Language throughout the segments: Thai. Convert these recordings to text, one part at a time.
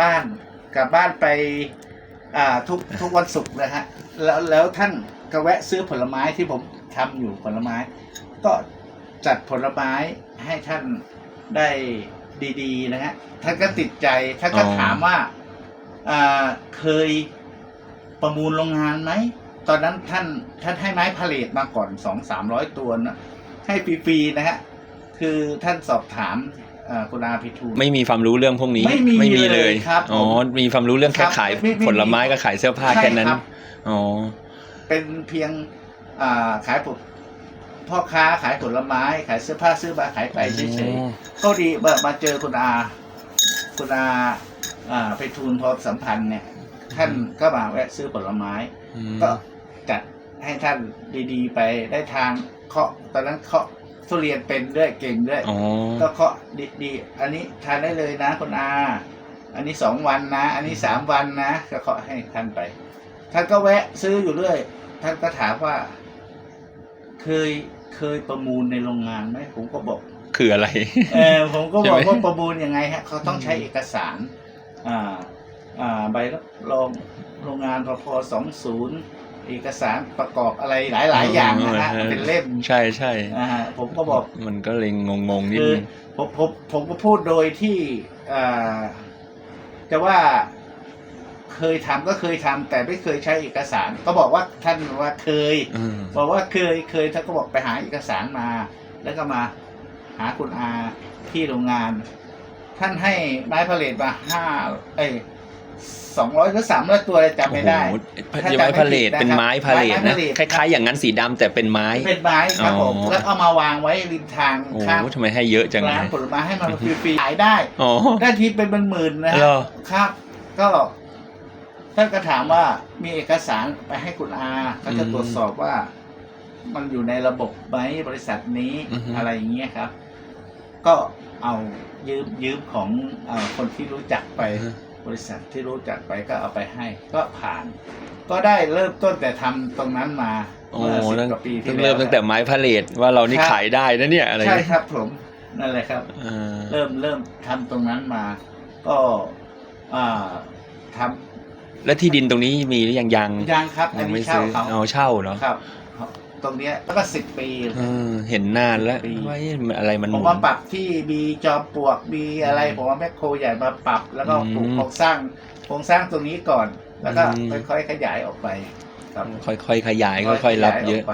บ้านกลับบ้านไปอ่าทุกทุกวันศุกร์นะฮะแล้วแล้วท่านก็แวะซื้อผลไม้ที่ผมทำอยู่ผลไม้ ก็จัดผลไม้ให้ท่านได้ดีๆนะฮะท่านก็ติดใจท่านก็ถามว่าอ่าเคยประมูลโรงงานไหมตอนนั้นท่านท่านให้ไม้พาเลทมาก่อนสองสามร้อยตัวนะให้ฟรีๆนะฮะคือท่านสอบถาม อ่าคุณอาภิทูล ไม่มีความรู้เรื่องพวกนี้ไม่มีเลยครับอ๋อผมมีความรู้เรื่องแค่ครับขายไม่ไม่ผลไม้กับขายเสื้อผ้าใช่แค่นั้นครับอ๋อเป็นเพียงอ่าขายผลพ่อค้าขายผลไม้ ขายเสื้อผ้าซื้อมาขายไปเฉยๆก็ดีมามาเจอคุณอาคุณอาอ่าไปทูลพร้อมสัมพันธ์เนี่ย ท่านก็มาแวะซื้อผลไม้อืมก็จัดให้ท่านดีๆ ไปได้ทางเคาะตอนนั้นเคาะ ทุเรียนเป็นด้วยเก่งด้วย อ๋อ ก็เคาะดีๆ อันนี้ทานได้เลยนะคุณอา อันนี้สองวันนะ อันนี้สามวันนะก็เคาะให้ท่านไป ท่านก็แวะซื้ออยู่เรื่อย ท่านก็ถามว่า เคยเคยประมูลในโรงงานไหมผมก็บอก คืออะไร เออผมก็บอกใช่ไหม ว่าประมูลยังไงฮะเขาต้องใช้เอกสาร อ่า อ่า ใบรับรองโรงงานพพสองศูนย์ เอกสารประกอบอะไรหลาย ๆ อย่างนะฮะอ๋อเป็นเล่มใช่ใช่อ่าฮะผมก็บอกมันก็เลยงงงๆนิดคือนึงผมผมผมก็พูดโดยที่อ่าจะว่าเคยทำก็เคยทำแต่ไม่เคยใช้เอกสาร ก็บอกว่าท่านว่าเคยอืมบอกว่าเคยเคยท่านก็บอกไปหาเอกสารมา แล้วก็มาหาคุณอาที่โรงงาน ท่านให้ไม้ผลิตมาห้าเอ้ สองร้อยหรือสามร้อยตัวอะไรจำไม่ได้โอ้โหถ้าจำไม่ไม้พาเลทผิดนะครับเป็นไม้พาเลทไม้นะพาเลทคล้ายๆ อย่างนั้นสีดำแต่เป็นไม้ เป็นไม้ครับผมอ๋อ แล้วเอามาวางไว้ริมทางโอ้โหข้างทำไมให้เยอะจังเลร้านยผลไม้ให้มันฟรีๆขายได้ อ๋อได้ทีเป็นหมื่นๆนะฮะเหรอครับ ก็ท่านก็ถามว่ามีเอกสารไปให้คุณอาก็จะอืมตรวจสอบว่า มันอยู่ในระบบไหมบริษัทนี้อือฮึ อะไรอย่างเงี้ยครับ ก็เอายืมยืมของเออคนที่รู้จักไป บริษัทที่รู้จักไปก็เอาไปให้ก็ผ่าน ก็ได้เริ่มต้นแต่ทำตรงนั้นมาโอ้เมื่อสิบตั้งกว่าปีที่ต้องแล้วเริ่มตั้งแต่ไม้พาเลทว่าเรานี่ครับขายได้นะเนี่ยอะไรใช่ครับผมนั่นแหละครับอ่าเริ่มเริ่มทำตรงนั้นมา ก็อ่าทแล้วที่ดินตรงนี้มีหรือยังยังำยังครับอัยันงไม่นี้เช่าซื้อเขาเอาเช่าเหรอครับ ตรงเนี้ยแล้วก็สิบปีเออเห็นนานแล้วปีว่าเอ๊ะอะไรมันผมมาปรับที่มีจอมปลวกมีอะไรผมว่าแมคโครใหญ่มาปรับ แล้วก็ปลูกโครงสร้างโครงสร้างตรงนี้ก่อน แล้วก็ค่อยๆขยายออกไปครับค่อยๆขยายค่อยๆรับเยอะขากไป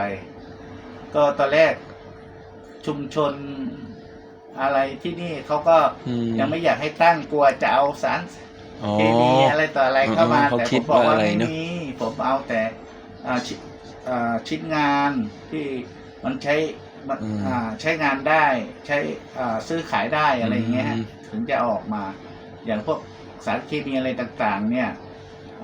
ก็ตอนแรกชุมชนอะไรที่นี่เขาก็อืม ยังไม่อยากให้ตั้งกลัวจะเอาสาร อ๋อ เคมีอะไรต่ออะไรเข้ามาอ๋อเขาแต่คิผดมบอกว่าว่าอะไรไม่เนอะมีผมเอาแต่อ่าชิอ่า ชิ้นงานที่มันใช้มันอ่าใช้งานได้ใช้อ่าซื้อขายได้อะไรอย่างเงี้ยฮะถึงจะเอาออกมา อย่างพวกสารเคมีอะไรต่างๆ เนี่ย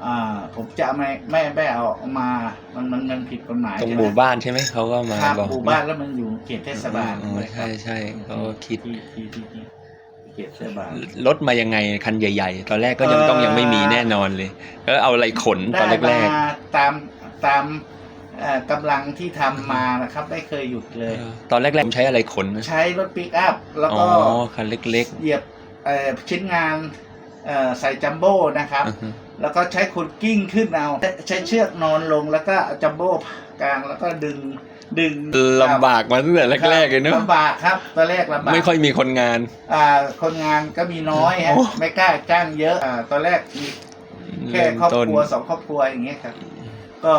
อ่าผมจะไม่ไม่ไม่เอาออกมา มันมันมันผิดกฎหมายตรงใช่หไมู่บ้านใช่ไหมเขาก็มาครับบอกหมู่บ้านแล้วมันอยู่เขตเทศบาลอ๋อใช่ใช่เขาก็คิดที่ที่ที่ที่เขตเทศบาล รถมายังไงคันใหญ่ ๆ ตอนแรกก็ยังต้องยังไม่มีแน่นอนเลย แล้วเอาอะไรขนตอนได้แรมากตามตาม เอ่อกำลังที่ทำมานะครับ ไม่เคยหยุดเลยๆตอนแรกๆผมใช้อะไรขนนะใช้รถปิกอัพ แล้วอ๋อก็คันเล็กเหยียบเอ่อชิ้นงานเอ่อใส่จัมโบ้นะครับๆอือฮึแล้วก็ใช้คนกิ้งขึ้นเอา ใช้เชือกนอนลงแล้วก็เอาจัมโบ้กลางแล้วก็ดึงดึงลำบากมาตั้งแต่แรกๆเลยเนอะลำบากครับตอนแรกลำบาก ไม่ค่อยมีคนงาน อ่าคนงานก็มีน้อยฮะโอ้ ไม่กล้าจ้างเยอะอ่าตอนแรกมีแค่เริ่มครอบต้นครัวสองครอบครัวอย่างเงี้ยครับ ก็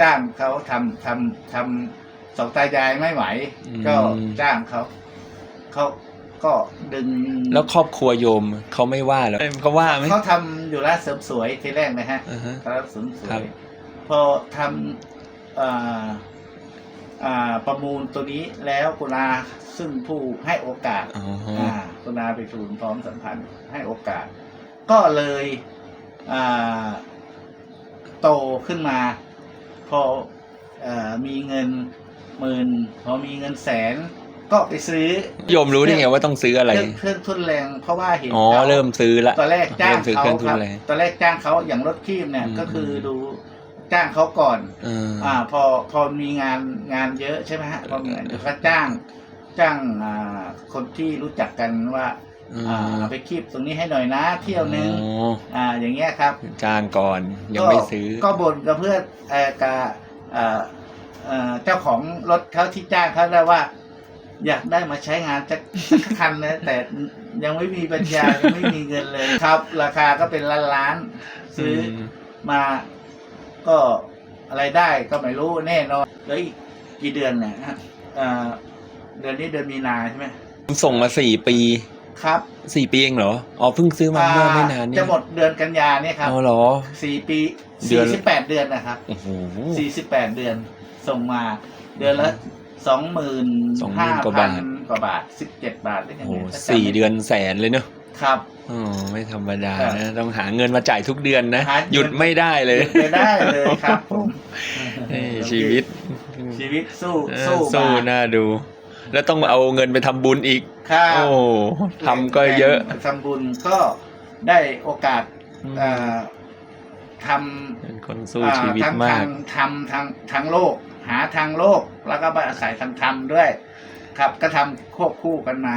จ้างเขาทำทำทำสองตายายไม่ไหวก็จ้างเขาเขาก็ดึงแล้วครอบครัวโยมเขาไม่ว่าเหรอเขาว่าไหมเขาทำอยู่ร้านเสริมสวยทีแรกนะฮะ อ่าฮะร้านเสริมสวครับ ยพอทำอ่าอ่าประมูลตัวนี้แล้วกุณาซึ่งผู้ให้โอกาสอ๋ออ่ากุณาไปทูลพร้อมสัมพันธ์ให้โอกาส ก็เลยอ่าโตขึ้นมา พอเออมีเงินหมื่นพอมีเงินแสนก็ไปซื้อโยมรู้ได้ไงว่าต้องซื้ออะไร เครื่องเครื่องทุนแรงเพราะว่าเห็นอ๋อขาเริ่มซื้อละตอนแรกจ้างเริ่มซื้อเขาเครื่องทุคนรับแรงตอนแรกจ้างเขาอย่างรถคีบเนี่ยอืมก็คือดูจ้างเขาก่อนเอออ่า พอพอมีงานงานเยอะใช่ไหมฮะพอมีงานเยอะก็จ้าง จ้างอ่าคนที่รู้จักกันว่า อืมอ่าเอาไปคีบตรงนี้ให้หน่อยนะ เที่ยวนึงอ๋ออ่า อย่างเงี้ยครับ จ้างก่อนยังไม่ซื้อ ก็บ่นกับเพื่อนเอ่อกับเอ่อเอ่อเจ้าของรถเขาที่จ้างเขาแล้วว่า อยากได้มาใช้งานสักสักคันนะแต่ยังไม่มีปัญญายังไม่มีเงินเลยครับ ราคาก็เป็นล้านล้านๆซื้ออม มาก็อะไรได้ก็ไม่รู้แน่นอนแล้วอีกกี่เดือนเนี่ยฮะเอ่อเดือนนี้เดือนมีนาใช่ไหมส่งมาสี่ปี ครับสี่ปีเองเหรออ๋อเพิ่งซื้อมาเมื่อไม่นานนี่จะหมดเดือนกันยาเนี่ยครับอ๋อเหรอสี่ปีเดือสี่นสิบแปดเดือนนะครับโอ้โหสี่สิบแปดเดือนส่งมาเดือนละสองหมื่น20,000ห้ากว่าพับานทกว่าบาทสิบเจ็ดบาทได้โอ้ยังโหไงถ้าจำสี่ไม่เดือนแสนเลยเนอะครับอ๋อไม่ธรรมดาครับนะต้องหาเงินมาจ่ายทุกเดือนนะหาเงินหยุดไม่ได้เลยหยุดไม่ได้เลยครับผมนี่ชีวิต ชีวิตสู้เออสู้สู้มาน่าดู แล้วต้องเอาเงินไปทำบุญอีก ครับโอ้ทำก็เยอะทำบุญก็ได้โอกาสเอ่อทำเป็นคนสู้อ่าชีวิตทั้งมาทากงทำทางทางโลก หาทางโลก แล้วก็มาอาศัยทางธรรมด้วย ครับก็ทำควบคู่กันมา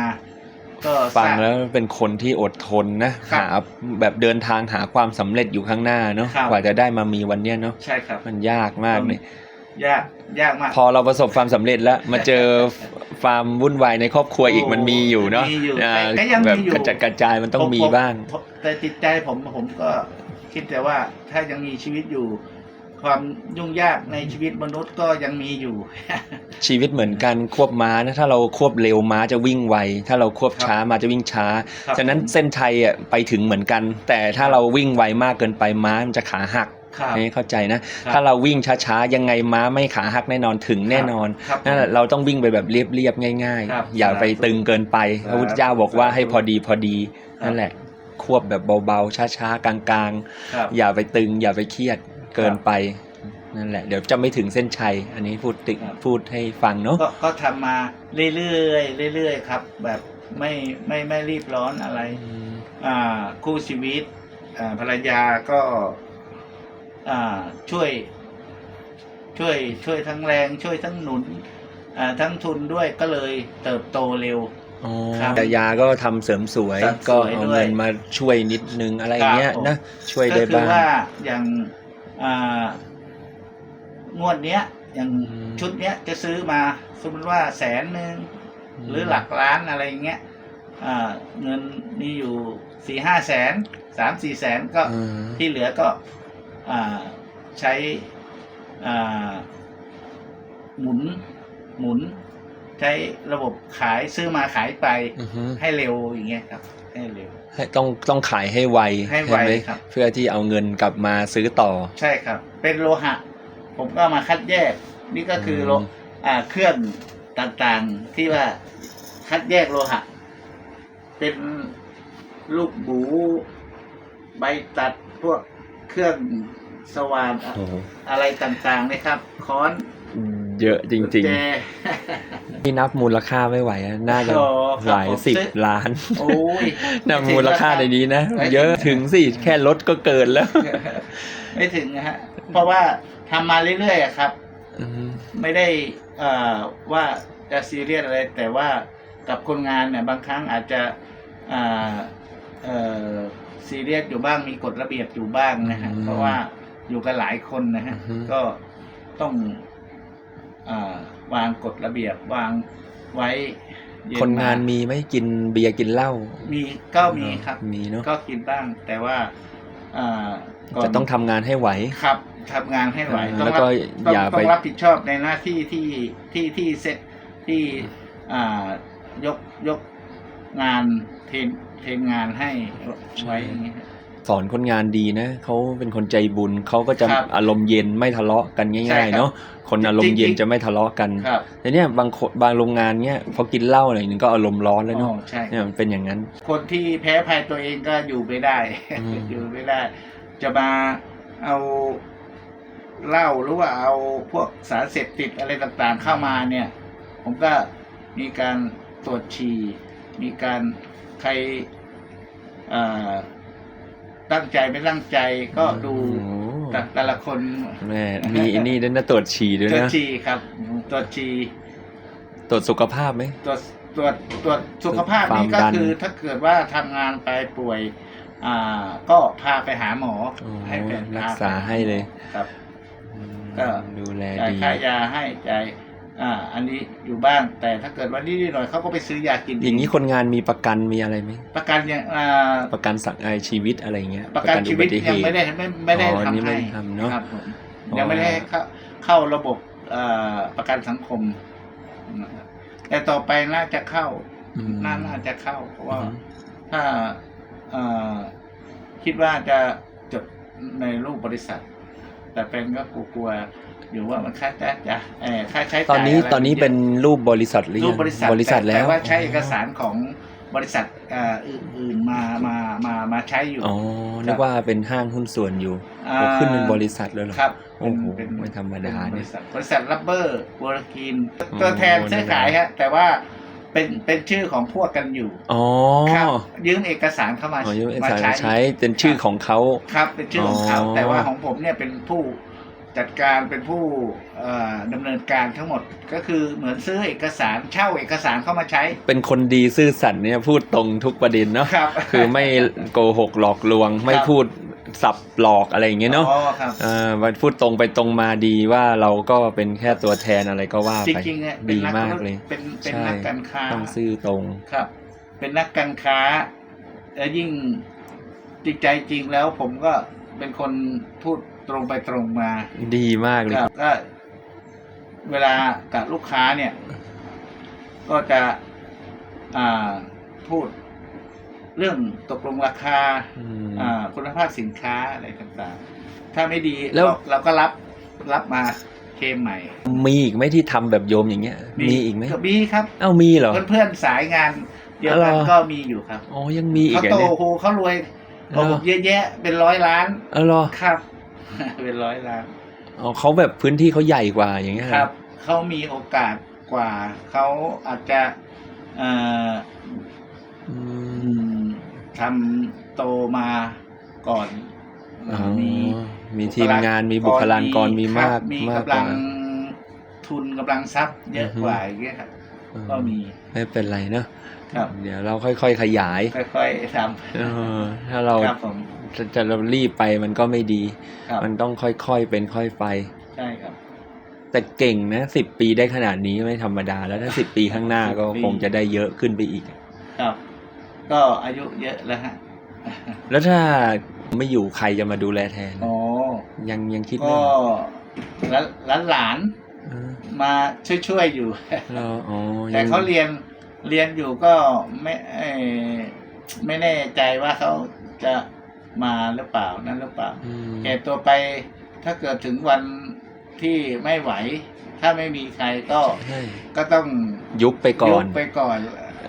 ก็ฟังสร้า แล้วเป็นคนที่อดทนนะครับหาแบบเดินทางหาความสำเร็จอยู่ข้างหน้าเนาะครับ กว่าจะได้มามีวันเนี้ยเนาะใช่ครับ มันยากมากเลย ยากยากมาก พอเราประสบความสำเร็จแล้ว มาเจอความวุ่นวายในครอบครัวอีกโอ้มันมีอยู่เนาะมีอยู่อ่าแต่ก็ยังมีแบบอยู่ กระจัดกระจายมันต้องผมมีผมบ้าง ผมแต่จิตใจผมผมก็คิดแต่ว่าถ้ายังมีชีวิตอยู่ ความยุ่งยากในชีวิตมนุษย์ก็ยังมีอยู่ ชีวิตเหมือนกันควบม้านะถ้าเราควบเร็วม้าจะวิ่งไว ถ้าเราควบครับช้าม้าจะวิ่งช้า ครับ ฉะนั้นเส้นชัยอะไปถึงเหมือนกัน แต่ถ้าเราวิ่งไวมากเกินไปม้ามันจะขาหัก ครับอันนี้เข้าใจนะครับถ้าเราวิ่งช้าๆ ยังไงม้าไม่ขาหักแน่นอนถึงแน่นอนครับนั่นแหละเราต้องวิ่งไปแบบเรียบๆง่าย ครับๆ อย่าไปตึงเกินไปครับ พระพุทธเจ้าบอกว่าให้พอดีพอดีครับนั่นแหละ ควบแบบเบาๆช้าๆกลางครับ ๆ อย่าไปตึง อย่าไปเครียดเกินไปนั่นแหละ เดี๋ยวจะไม่ถึงเส้นชัย อันนี้พูดติครับ พูดให้ฟังเนาะ ก็ก็ทำมาเรื่อยๆเรื่อยๆครับ แบบไม่ไม่ไม่รีบร้อนอะไร อ่าคู่ชีวิตอ่าภรรยาก็อ่า ช่วยช่วยช่วยทั้งแรงช่วยทั้งหนุนอ่าทั้งทุนด้วยก็เลยเติบโตเร็วอ๋อครับแต่ยาก็ทำเสริมสวยเสริมสวย ก็เอาด้วยเงินมาช่วยนิดนึงอะไรอย่างเงี้ยครับผมนะช่วยก็ได้คือบ้างว่าอย่างอ่างวดเนี้ย อย่างอืมชุดเนี้ยจะซื้อมาสมมติว่าแสนหนึ่งหรือหลักล้านอะไรอย่างเงี้ยอ่าเงินมีอยู่สี่ห้าแสนสามสี่แสนก็อืมที่เหลือก็อ่า ใช้อ่าหมุนหมุน ใช้ระบบขายซื้อมาขายไปอือฮึให้เร็วอย่างเงี้ยครับ ให้เร็วให้ต้องต้องขายให้ไวให้ไวช่มครับ เพื่อที่เอาเงินกลับมาซื้อต่อ ใช่ครับ เป็นโลหะ ผมก็เอามาคัดแยก นี่ก็คือโลอืมอ่าเครื่องต่างๆที่ว่าคัดแยกโลหะ เป็นลูกบูใบตัดพวก เครื่องสว่านอะโอ้โหอะไรต่างๆนะครับค้อนเยอะจริงกุญแจๆที่นับมูลค่าไม่ไหวอะน่าจะโอ้ครับหลายผมสิบซื้อ ล้านโอ้ยนับมูลค่าในนี้นะ ไม่ถึง เยอะถึงสิแค่รถก็เกินแล้วไม่ถึงนะฮะ เพราะว่าทำมาเรื่อยๆอะครับ อืมไม่ได้เอ่อว่าจะซีเรียสอะไร แต่ว่ากับคนงานเนี่ยบางครั้งอาจจะอ่า เอ่อซีเรียสอยู่บ้างมีกฎระเบียบอยู่บ้างนะฮะเพราะว่าอยู่กันหลายคนนะฮะก็ต้องอาวางกฎระเบียบวางไว้เย็คนงานมมีไหม่กินเบียร์กินเหล้ามีก็มีครับ มีเนาะก็กินบ้าง แต่ว่าอ่าก่นจะต้องทำงานให้ไหว ครับทำงานให้ไหวเออต้องแล้วรับ ก็ต้องอย่าต้ไป องรับผิดชอบในหน้าที่ที่ที่ที่เซตที่อ่ายกยกงานเทรนเทรนงานให้ไว้อย่างเงี้ยครับสอนคนงานดีนะเขาเป็นคนใจบุญเขาก็จะครับอารมณ์เย็นไม่ทะเลาะกันใช่ง่าย ครับๆ เนาะคนอารมณ์เย็นจริงๆ จะไม่ทะเลาะกันครับแต่เนี่ยบางคนบางโรงงานเนี่ยพอกินเหล้าหน่อยหนึงก็อารมณ์ร้อนแล้วอ๋เนาะอใช่ เนี่ยมันเป็นอย่างนั้น คนที่แพ้ภัยตัวเองก็อยู่ไม่ได้ อืม อยู่ไม่ได้ จะมาเอาเหล้าหรือว่าเอาพวกสารเสพติดอะไรต่างๆเข้ามาเนี่ย ผมก็มีการตรวจฉี่มีการใค รเอ่อตั้งใจไม่ตั้งใจก็ดูโอ้โหแต่แต่ละคนแม่มีไอันนี้ด้วยนะตรวจฉี่ด้วยตรวจนะฉี่ครับตรวจฉี่ตรวจสุขภาพไหมตรวจตรวจตรวจสุขภาพนี่คก็วามดันคือถ้าเกิดว่าทำงานไปป่วย อ่า ก็พาไปหาหมออ๋อให้เป็นรักษาให้เลยครับอืมก็ดูแลจ่ายดีค่ายาให้จ่าย อ่า อันนี้อยู่บ้าง แต่ถ้าเกิดว่านิดๆหน่อยๆเขาก็ไปซื้อยากิน อย่างนี้คนงานมีประกันมีอะไรไหมประกันยังอ่าประกันสังไอชีวิตอะไรเงี้ยประกันชีวิตอุบัติเหยังตุไม่ได้ไม่ไม่ได้อ๋อนี่ทำไม่ให้ได้ทำเนอะครับผมอ๋อยังไม่ได้เข้าเข้าระบบเอ่อประกันสังคมนะครับแต่ต่อไปน่าจะเข้าอืมน่าน่าจะเข้า เพราะว่าอืมถ้าเอ่อคิดว่าจะจดในรูปบริษัท แต่เป็นก็กลัวๆ อยู่ว่ามันค่าใช้จ่ายเอ่อค่าใช้จ่ายตอนนี้ะไรตอนนี้มัยะเป็นรูปบริษัทหรือรูยัปงบริษัทบริษัทต่แล้วแต่ว่าใช้เอกสารของบริษัทเอ่ออื่นๆมามามามาใช้อยู่อ๋อนึกว่าเป็นห้างหุ้นส่วนอยู่าโอ้ขึ้นเป็นบริษัทเลยเหรอครับโอ้โหเป็นไม่ธรรมดาเป็นบเนี่ยริษัทบริษัทรับเบอร์วอร์กินอ๋อตัวแทนซื้อขายฮะแต่ว่าเป็นเป็นชื่อของพวกกันอยู่อ๋อครับยืมเอกสารเข้ามาอ๋อยืมเอกมาสารใช้ใช้เป็นชื่อของเขา ครับเป็นชื่อของเขา อ๋อ แต่ว่าของผมเนี่ยเป็นผู้ จัดการเป็นผู้เอ่อดำเนินการทั้งหมดก็คือเหมือนซื้อเอกสารเช่าเอกสารเข้ามาใช้ เป็นคนดีซื่อสัตย์เนี่ยพูดตรงทุกประเด็นเนาะครับคือไม่โกหกหลอกลวง ไม่ครับพูดสับหลอกอะไรอย่างเงี้ยเนาะอ๋อครับเออมันพูดตรงไปตรงมาดีว่าเราก็เป็นแค่ตัวแทนอะไรก็ว่าจไปริงๆเนี่ยเป็นดีนัมากเลยเป็นเป็นใช่นักการค้าต้องซื่อตรงครับ เป็นนักการค้าแล้วยิ่งจิตใจจริงแล้วผมก็เป็นคนพูด ตรงไปตรงมาดีมากเลยครับก็เวลากับลูกค้าเนี่ย ก็จะอ่าพูดเรื่องตกลงราคาอืมอ่าคุณภาพสินค้าอะไรต่างๆ ถ้าไม่ดีแล้วเราเราก็รับรับมาเคลมใหม่ มีอีกไหมที่ทำแบบโยมอย่างเงี้ย มีอีกไหมมีครับ เอ้ามีเหรอ เพื่อนๆสายงานเดียวกันอ๋อเหรอก็มีอยู่ครับ อ๋อ ยังมีอีกเขาเหรโตอเนี่ยโหเขารวยกว่าเหรผอมเยอะแยะเป็นร้อยล้านเออเหรอครับ เป็นร้อยล้าน อ๋อเขาแบบพื้นที่เขาใหญ่กว่าอย่างเงี้ยคเหอรับเขามีโอกาสกว่าเขาอาจจะเอ่ออือืมมทำโตมาก่อนอ๋อมีมีทีมงานมีบุคลากรมีมากครับมีมากกกำลัว่างทุนกำลังทรัพย์เยอะอือฮึกว่าอย่างเงี้ยครับอืมก็มีไม่เป็นไรเนอะครับ เดี๋ยวเราค่อยๆขยายค่อยๆทเออถ้าเราำครับผม จะจะเรารีบไปมันก็ไม่ดี ครับมันต้องค่อยๆเป็นค่อยไป ใช่ครับ แต่เก่งนะสิบปีได้ขนาดนี้ไม่ธรรมดา แล้วถ้าสิบปีข้างหน้าก็10ปี คงจะได้เยอะขึ้นไปอีก ครับ ก็อายุเยอะแล้วฮะแล้วถ้าไม่อยู่ใครจะมาดูแลแทนอ๋อยังยังคิดไม่ก็ออกหลานหลานเออๆมาช่วยๆอยู่ เราอ๋อแต่ยังเขาเรียนเรียนอยู่ก็ไม่เอ่อไม่แน่ใจว่าเขาจะ มาหรือเปล่านั่นหรือเปล่าอืมแก่ตัวไปถ้าเกิดถึงวันที่ไม่ไหว ถ้าไม่มีใครก็ใช่ก็ต้องยุบไปก่อนยุบไปก่อน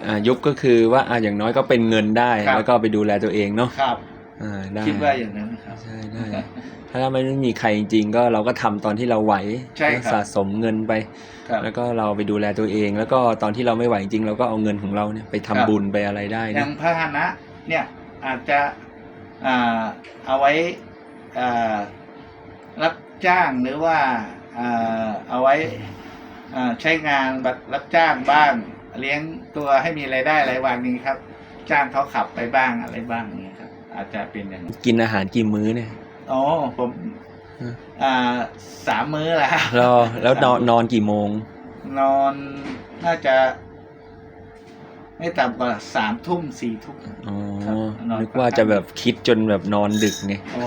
อ่ายุบก็คือว่าอ่าอย่างน้อยก็เป็นเงินได้ครับแล้วก็ไปดูแลตัวเองเนาะครับอ่าได้คิดว่าอย่างนั้นครับใช่ได้ถ้าไม่มีใครจริง ๆ ก็เราก็ทำตอนที่เราไหวใช่ครับสะสมเงินไปครับแล้วก็เราไปดูแลตัวเอง แล้วก็ตอนที่เราไม่ไหวจริงเราก็เอาเงินของเราเนี่ยไปทำครับบุญไปอะไรได้อนะย่างพาหนะเนี่ยอาจจะอ่า เอาไว้อ่ารับจ้างหรือว่าอ่าเอาไว้อ่าใช้งานแบบรับจ้างบ้างเลี้ยงตัวให้มีรายได้รายวันนี้ครับ จ้างเขาขับไปบ้างอะไรบ้างอย่างนี้ครับ อาจจะเป็นอย่างนั้นกินอาหารกี่มื้อเนี่ยอ๋อผมอืมอ่าสามมื้อแล้วแล้วแล้วนอนนอนกี่โมง นอนน่าจะ ไม่ต่ำกว่าสามทุ่มสี่ทุ่ม อ๋อครับนอนนึกว่าจะแบบคิดจนแบบนอนดึกไงอ๋อ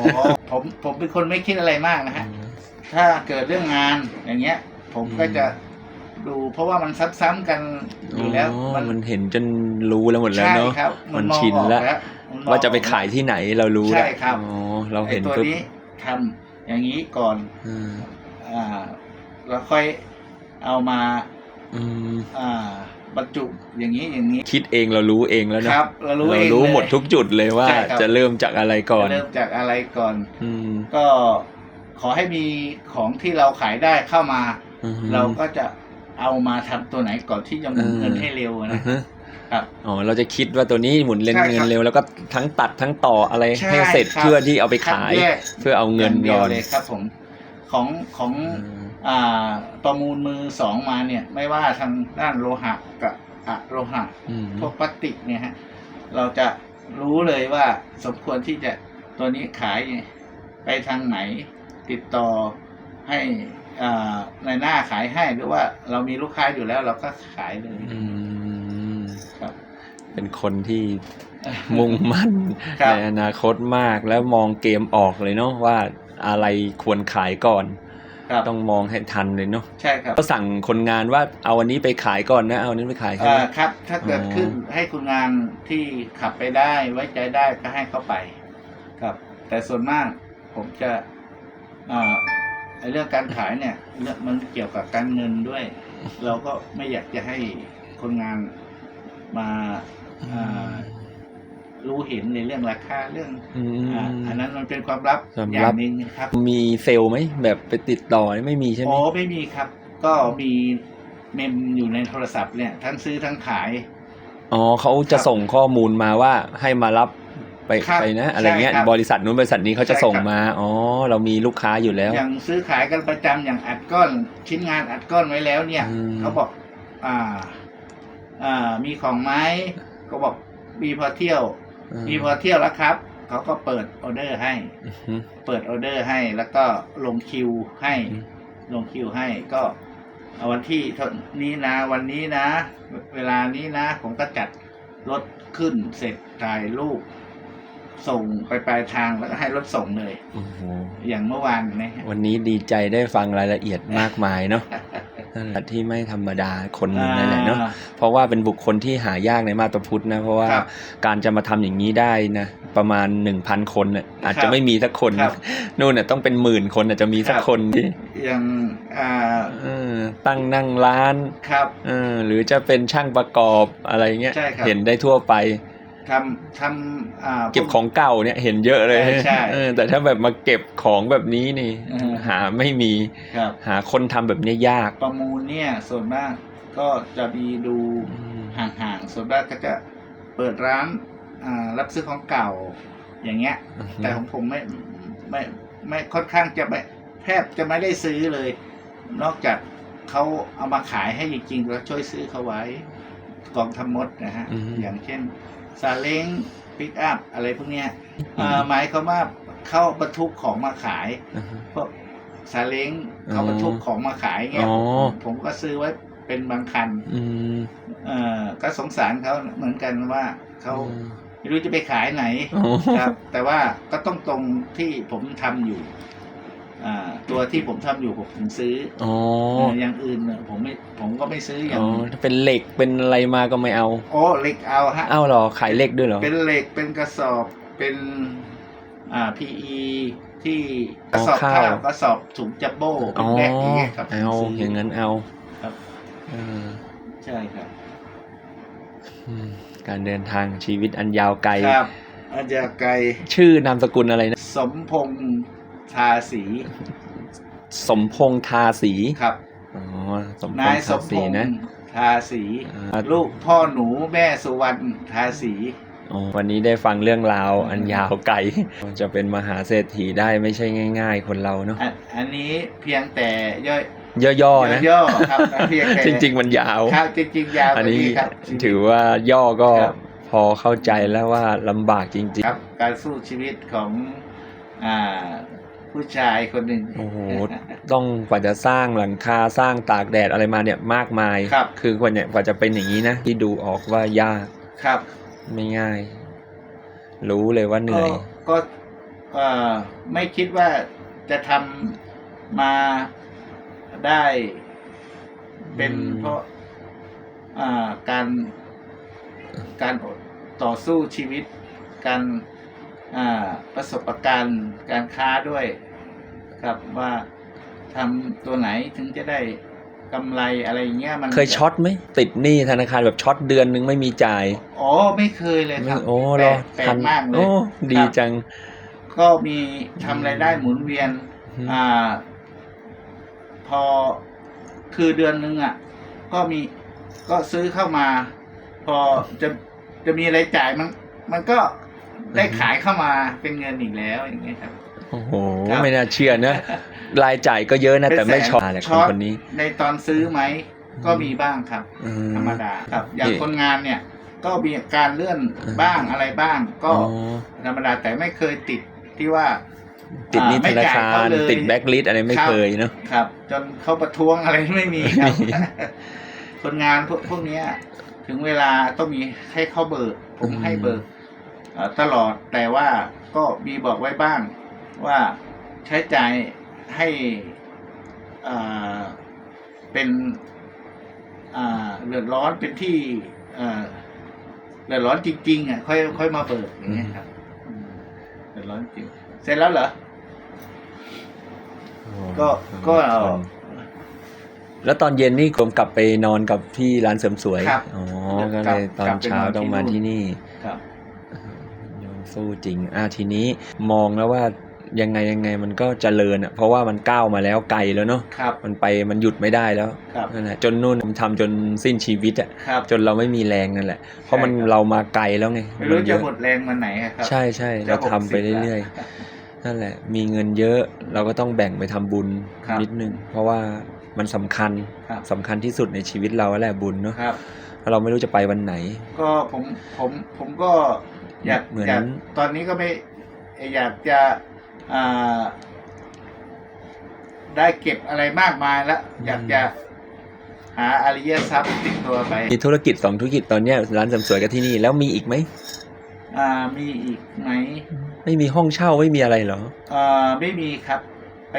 ผมผมเป็นคนไม่คิดอะไรมากนะฮะ ถ้าเกิดเรื่องงานอย่างเงี้ย ผมก็จะดู เพราะว่ามันซ้ำๆกันอยู่แล้วอ๋อมันเห็นจนรู้แล้วหมดแล้วใช่เนาะ ครับมันมองชินออกแล้วมันมองว่าจะไปขายที่ไหนเรารู้แล้วใช่ครับ อ๋อเราไอ้เห็นตัวปุ๊บนี้ทำอย่างนี้ก่อน อืมอ่า แล้วค่อยเอามา อืม อ่า บรรจุอย่างนี้อย่างนี้ คิดเองเรารู้เองแล้วคเนาะรับ เรารู้เราเองรู้เลยหมดทุกจุดเลยว่า ใช่ครับ จะเริ่มจากอะไรก่อนจะเริ่มจากอะไรก่อน อืมก็ขอให้มีของที่เราขายได้เข้ามา อืมเราก็จะเอามาทำตัวไหนก่อนที่จะหมุนเออเงินให้เร็วอืนะอฮึครับอ๋อเราจะคิดว่าตัวนี้หมุนเลนใช่ครับเงินเร็วแล้วก็ทั้งตัดทั้งต่ออะไรใช่ให้เสร็จครับ เพื่อที่เอาไปขาย คัดแยกเพื่อเอาเงินย่างดียก่วอนเลยครับ ผมของของอืมอ่า ประมูลมือสองมาเนี่ย ไม่ว่าทางด้านโลหะกับอะโลหะอืมพวกพลาสติกเนี่ยฮะเราจะรู้เลยว่าสมควรที่จะตัวนี้ขายไปทางไหนติดต่อให้อ่าในหน้าขายให้หรือว่าเรามีลูกค้าอยู่แล้วเราก็ขายเลยอืมครับ เป็นคนที่มุ่งมั่นครับในอนาคตมากแล้วมองเกมออกเลยเนาะว่าอะไรควรขายก่อน ครับต้องมองให้ทันเลยเนาะใช่ครับก็สั่งคนงานว่าเอาวันนี้ไปขายก่อนนะเอาวันนี้ไปขายใช่ไหม อ่าครับ ถ้าเกิดอ๋อ ขึ้นให้คุณงานที่ขับไปได้ไว้ใจได้ก็ให้เขาไป ครับ แต่ส่วนมากผมจะอ่าไอ้เรื่องการขายเนี่ยเรื่องมันเกี่ยวกับการเงินด้วย เราก็ไม่อยากจะให้คนงานมาอ่า รู้เห็นในเรื่องราคาเรื่องอืม อ่าอันนั้นมันเป็นความลับความอลัย่าบงหนึ่งครับ มีเซลล์ไหมแบบไปติดต่อไม่มีใช่ไหม โอ้ไม่มีครับ ก็มีเมมอยู่ในโทรศัพท์เนี่ยทั้งซื้อทั้งขาย อ๋อเขาจะส่งข้อมูลมาว่าให้มารับไปครับไปนะ อะไรเงี้ยใช่ครับบริษัทนู้นบริษัทนี้เขาจะใช่ส่งครับ มา อ๋อ เรามีลูกค้าอยู่แล้ว อย่างซื้อขายกันประจำอย่างอัดก้อนชิ้นงานอัดก้อนไว้แล้วเนี่ยอืม เขาบอก อ่า อ่า มีของไหมก็บอกมีพอเที่ยว มีพอเที่ยวแล้วครับเขาก็เปิดออเดอร์ให้อือฮึเปิดออเดอร์ให้ แล้วก็ลงคิวให้อืมลงคิวให้ก็เอาวันที่เท่านี้นะ วันนี้นะ เวลานี้นะ ผมก็จัดรถขึ้นเสร็จถ่ายรูปส่งไปปลายทางแล้วก็ให้รถส่งเลยโอ้โหอย่างเมื่อวานนะฮะวันนี้ดีใจได้ฟังรายละเอียดมากมายเนาะ นั่นแหละที่ไม่ธรรมดาคนหนึ่งนั่นแหละเนาะอ่าเพราะว่าเป็นบุคคลที่หายากในมาตรพุทธนะเพราะว่าครับการจะมาทำอย่างนี้ได้นะประมาณหนึ่งพันคนน่ะอาจครัจะบไม่มีสักคนครับนู่นน่ะต้องเป็นหมื่นคนอาจจะมีสักครับคนที่อย่างอ่าเออตั้งนั่งร้านครับเออหรือจะเป็นช่างประกอบอะไรเงี้ยใช่ครับเห็นได้ทั่วไป ทำทำอ่าเก็บของเก่าเนี่ยเห็นเยอะเลยใช่ใช่เออแต่ถ้าแบบมาเก็บของแบบนี้นี่เออหาไม่มีครับหาคนทำแบบนี้ยากประมูลเนี่ยส่วนมากก็จะมีดูห่างๆส่วนมากก็จะเปิดร้านอ่ารับซื้อของเก่าอย่างเงี้ย แต่ของผมไม่ไม่ไม่ค่อนข้างจะไม่แทบจะไม่ได้ซื้อเลย นอกจากเขาเอามาขายให้จริงๆแล้วช่วยซื้อเขาไว้ กองทำมดนะฮะ อืมอย่างเช่นซาเล้งปิกอัพอะไรพวกเนี้ยอืมอ่าหมายความว่าเขาบรรทุกของมาขายอือฮึพวกซาเล้งเขาบรรทุกของมาขายเงี้ยอ๋อ ผมผมก็ซื้อไว้เป็นบางคันอืมเอ่อก็สงสารเขาเหมือนกันว่าเขาไม่รู้จะไปขายไหนอ๋อครับ แต่ว่าก็ต้องตรงที่ผมทำอยู่ อ่าตัวที่ผมทำอยู่ผมถึงซื้ออ๋อเอออย่างอื่นเนี่ยผมไม่ผมก็ไม่ซื้ออย่าอ๋งอถ้าเป็นเหล็กเป็นอะไรมาก็ไม่เอาโอ้เหล็กเอาฮะเอ้าเหรอขายเหล็กด้วยเหรอเป็นเหล็กเป็นกระสอบเป็นอ่า PE ที่กอ๋ระอสอบข้าวข้าวกระสอบถุงจับโบ้เป็อ๋นอแบกอย่างเงี้ยครับเอาซื้อย่างนั้นเอาครับเออใช่ครับอืมการเดินทางชีวิตอันยาวไกลครับอาจารย์ไกรชื่อนามสกุลอะไรนะ สมพงษ์ ทาสีสมพงษ์ทาสีครับ อ๋อสมพนางยษ์สทามพสีงนะ ษ์ทาสี อ่า ลูกพ่อหนูแม่สุวรรณทาสี อ๋อวันนี้ได้ฟังเรื่องราวอันยาวไกล จะเป็นมหาเศรษฐีได้ไม่ใช่ง่าย ๆ คนเราเนาะ อันอันนี้เพียงแต่ย่อย ย่อๆนะย่อๆครับเพียงแต่ จริง ๆ มันยาว ครับจริงๆยาวกอันว่านี้นี้ครับ ถือว่าย่อก็ครับ พอเข้าใจแล้วว่าลำบากจริง ครับการสู้ชีวิตของอ่า ผู้ชายคนหนึ่งๆโอ้โหต้องกว่าจะสร้างหลังคาสร้างตากแดดอะไรมาเนี่ยมากมายครับ คือกว่าเนี่ยกว่าจะเป็นอย่างนี้นะที่ดูออกว่ายากครับไม่ง่าย รู้เลยว่าเหนื่อยก็ก็เอ่อไม่คิดว่าจะทำมาได้ เป็นอืมเพราะอ่าการการต่อสู้ชีวิตการอ่า ประสบการณ์การค้าด้วยครับว่าทำตัวไหนถึงจะได้กำไรอะไรอย่างเงี้ยมันเคยช็อตไหมติดหนี้ธนาคารแบบช็อตเดือนนึงไม่มีจ่ายอ๋อไม่เคยเลยครับโอ้แปรลอกแปลทักนมากเลยโอ้ดีครับจัง ก็มีทำรายได้หมุนเวียนอืมอ่า พอคือเดือนหนึ่งอะ ก็มีก็ซื้อเข้ามา พอจะจะมีอะไรจ่ายมัน มันก็ ได้ขายเข้ามาเป็นเงินอีกแล้วอย่างเงี้ยครับ โอ้โห ครับไม่น่าเชื่อนะ รายจ่ายก็เยอะนะ แต่ไม่ช็อตแหละคนคนนี้ ในตอนซื้อไหมก็มีบ้างครับ อืธรรมดาครับ อย่างนี่ คนงานเนี่ย ก็มีการเลื่อนอ่าบ้างอะไรบ้าง ก็อ๋อธรรมดาแต่ไม่เคยติดที่ว่า ติดหนี้อ่าไม่ธนาจ่ายคาเขารเลย ติดแบ็กลิสอะไรไม่ครับเคยเนาะ ครับ จนเขาประท้วงอะไรไม่มีครับไม่มีคนงานพวกพวกเนี้ย ถึงเวลาต้องมีให้เขาเบิกผมให้เบิกเอ่อ ตลอดแต่ว่าก็มีบอกไว้บ้างว่าใช้จ่ายให้อ่าเป็นอ่าเดือดร้อนเป็นที่อ่าเดือดร้อนจริงๆอะค่อยค่อยมาเบิกอย่างเงี้ยครับอืมเดือดร้อนจริง เสร็จแล้วเหรอก็ก็แล้วตอนเย็นนี่ผมกลับไปนอนกับที่ร้านเสริมสวยครับอ๋อ ก็เลยตอนเช้าต้องมาที่นี่ ครับโยม สู้จริงอะทีนี้มองแล้วว่ายังไงยังไงมันก็เจริญอะเพราะว่ามันก้าวมาแล้วไกลแล้วเนาะครับ มันไปมันหยุดไม่ได้แล้วครับนั่นแหละจนนู่นผมทำจนสิ้นชีวิตอะครับจนเราไม่มีแรงนั่นแหละ เพราะมันใช่ครับเรามาไกลแล้วไงไม่รู้นเยจะอะหมดแรงวันไหนอะครับ ใช่ใช่จะเราทำไป60เรื่อยแล้วๆนั่นแหละ มีเงินเยอะเราก็ต้องแบ่งไปทำบุญครับนิดนึง เพราะว่ามันสำคัญครับสำคัญที่สุดในชีวิตเราแหละบุญเนาะครับถ้าเราไม่รู้จะไปวันไหน ก็ผมผมผมก็ อยากเหมือนอยากตอนนี้ก็ไม่อยากจะอ่าได้เก็บอะไรมากมายแล้ว อยากจะหาอริยทรัพย์ติดตัวไปมีธุรกิจสองธุรกิจตอนเนี้ยร้านเสริมสวยกับที่นี่แล้วมีอีกไหมอ่ามีอีกไหม ไม่มีห้องเช่าไม่มีอะไรเหรออ่าไม่มีครับไป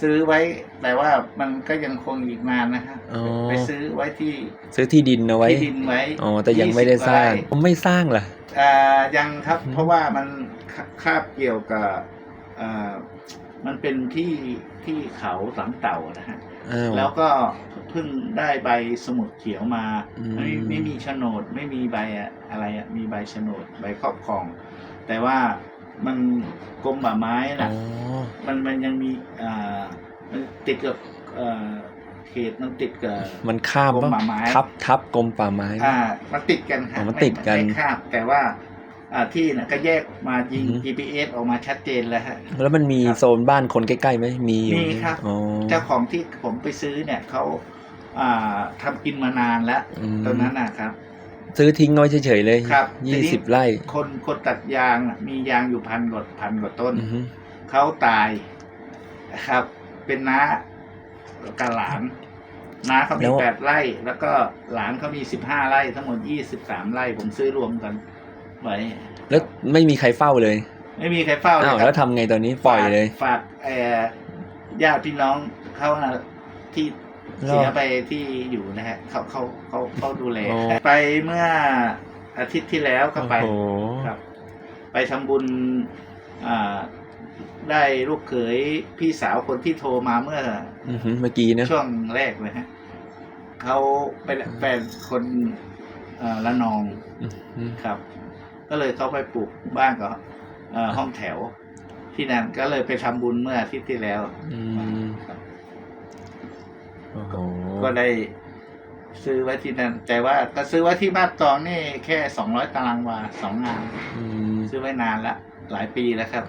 ซื้อไว้ แต่ว่ามันก็ยังคงอีกนานนะฮะอ๋อ ไปซื้อไว้ที่ซื้อที่ดินเอาไว้ที่ดินไว้อ๋อแต่ยังไม่ได้สร้าง20ผมไม่สร้างล่ะอ่ายังครับ อืม เพราะว่ามันคคาบเกี่ยวกับอ่ามันเป็นที่ที่เขาสามเต่านะฮะ อ้าว แล้วก็เพิ่งได้ใบสมุดเขียวมา อืม ไม่ไม่มีโฉนด ไม่มีใบอะอะไรอะมีใบโฉนด ใบครอบครอง แต่ว่า มันกรมป่าไม้อ๋นะอมันมันยังมีอ่ามันติดกับเอ่อเขตมันติดกับ มันข้ามกรมปะป่าไม้ ทับทับกรมป่าไม้ อ่ามันติดกันครัอ๋บอมันติดกัน ไม่ข้ามแต่ว่าอ่าที่น่ะก็แยกมายิงอือฮึ GPS ออกมาชัดเจนแล้วฮะ แล้วมันมีครับโซนบ้านคนใกล้ๆไหมมีอยู่มีครับ อ๋อเจ้าของที่ผมไปซื้อเนี่ยเขาอ่าทำกินมานานแล้วอืมตรงนั้นนะครับ ซื้อทิ้งไว้เฉยๆเลยครับยี่ทีนี้สิบไร่ คนคนตัดยางน่ะมียางอยู่พันกว่าพันกว่าต้นอือฮึเขาตายนะครับ เป็นน้ากับหลานน้าเขามีแปดไร่ แล้วก็หลานเขามีสิบห้าไร่ ทั้งหมดยี่สิบสามไร่ ผมซื้อรวมกันไว้แล้วไม่มีใครเฝ้าเลย ไม่มีใครเฝ้าเลยอ้าวครัแล้บวทำไงตอนนี้ปล่อยเลย ฝากเอ่อญาติพี่น้องเขานะที่ เสียไปที่อยู่นะฮะเขาเขาเขาเขาดูแลอ๋อไปเมื่ออาทิตย์ที่แล้วก็ไปโอ้โหครับ ไปทำบุญอ่าได้ลูกเขยพี่สาวคนที่โทรมาเมื่อ อือฮึเมื่อกี้นะ ช่วงแรกเลยฮะเขาเป็นแฟนคนเอ่อละนองอือฮึครับ ก็เลยเขาไปปลูกบ้านกับเอ่อห้องแถว ที่นั่นก็เลยไปทำบุญเมื่ออาทิตย์ที่แล้วอืมครับ โอ้โหก็ได้ซื้อไว้ที่นั่น แต่ว่าก็ซื้อไว้ที่บ้านตองนี่แค่สองร้อยตารางวาสองงาน อืมซื้อไว้นานละ หลายปีแล้วครับ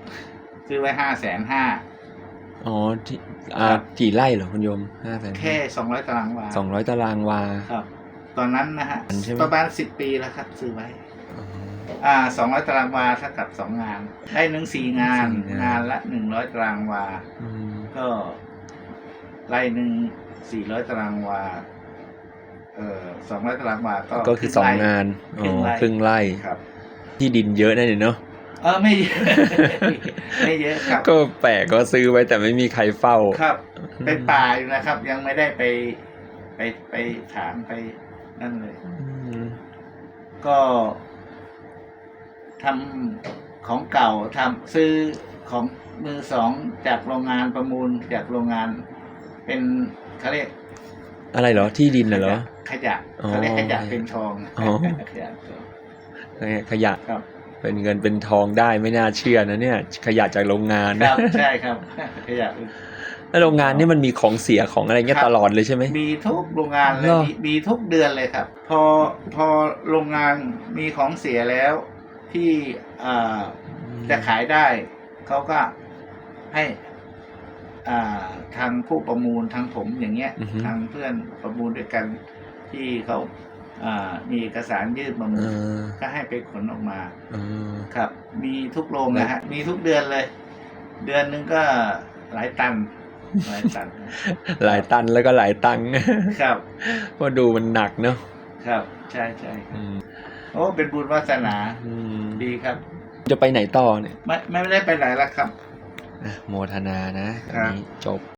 ซื้อไว้ห้าแสนห้า อ๋อที่อ่าครับ กี่ไร่เหรอคุณโยมห้าแสนแค่สองร้อยตารางวาสองร้อยตารางวา ครับ ตอนนั้นนะฮะใช่ไหม ประมาณสิบปีแล้วครับ ซื้อไว้ อ๋อ อ่าสองร้อยตารางวาเท่ากับสองงาน ได้หนึ่งสี่งาน สี่งาน งานละหนึ่งร้อยตารางวา อืมก็ไร่หนึ่ง สี่ร้อยตารางวาเอ่อสองร้อยตารางวาก็ก็คือสองงานครึ่อ๋องไร่ครึ่งไร่ครับ ที่ดินเยอะนั่นเนาะเออไม่เยอะไม่เยอะครับ ก็แปลกก็ซื้อไว้แต่ไม่มีใครเฝ้าครับ เป็นป่าอยู่นะครับ ยังไม่ได้ไปไปไปถามไปนั่นเลยอืมก็ทำของเก่าทำซื้อของมือสองจากโรงงานประมูลจากโรงงานเป็น เขาเรียกอะไรเหรอที่ดินน่ะเหรอ ขยะอ๋อเขาเรียกขยะเป็นทองอ๋อ ขยะเป็นทองขยะครับเป็นเงินเป็นทองได้ไม่น่าเชื่อนะเนี่ย ขยะจากโรงงานคนะรับใช่ครับขยะเป็น แล้วโรงงานนี่มันมีของเสียของอะไรเงี้ยครับ ตลอดเลยใช่ไหม มีทุกโรงงานเลยเหรอ มีมีทุกเดือนเลยครับ พอพอโรงงานมีของเสียแล้วที่อ่าจะขายได้ เขาก็ให้อ่า ทางผู้ประมูลทางผมอย่างเงี้ยอือฮึ ทางเพื่อนประมูลด้วยกันที่เขาอ่ามีเอกสารยื่นประมูเอลอก็ให้ไปขนออกมา เออ ครับ มีทุกโรงนะฮะ มีทุกเดือนเลย เดือนหนึงก็หลายตัน หลายตัน หลายตันแล้วก็หลายตังค์ ครับ เพราะดูมันหนักเนาะครับ ใช่ใช่อืมโอ้ เป็นบุญวาสนา อืมดีครับ จะไปไหนต่อเนี่ย ไม่ไม่ได้ไปไหนแล้วครับ อะโมทนานะครับอันนี้จบ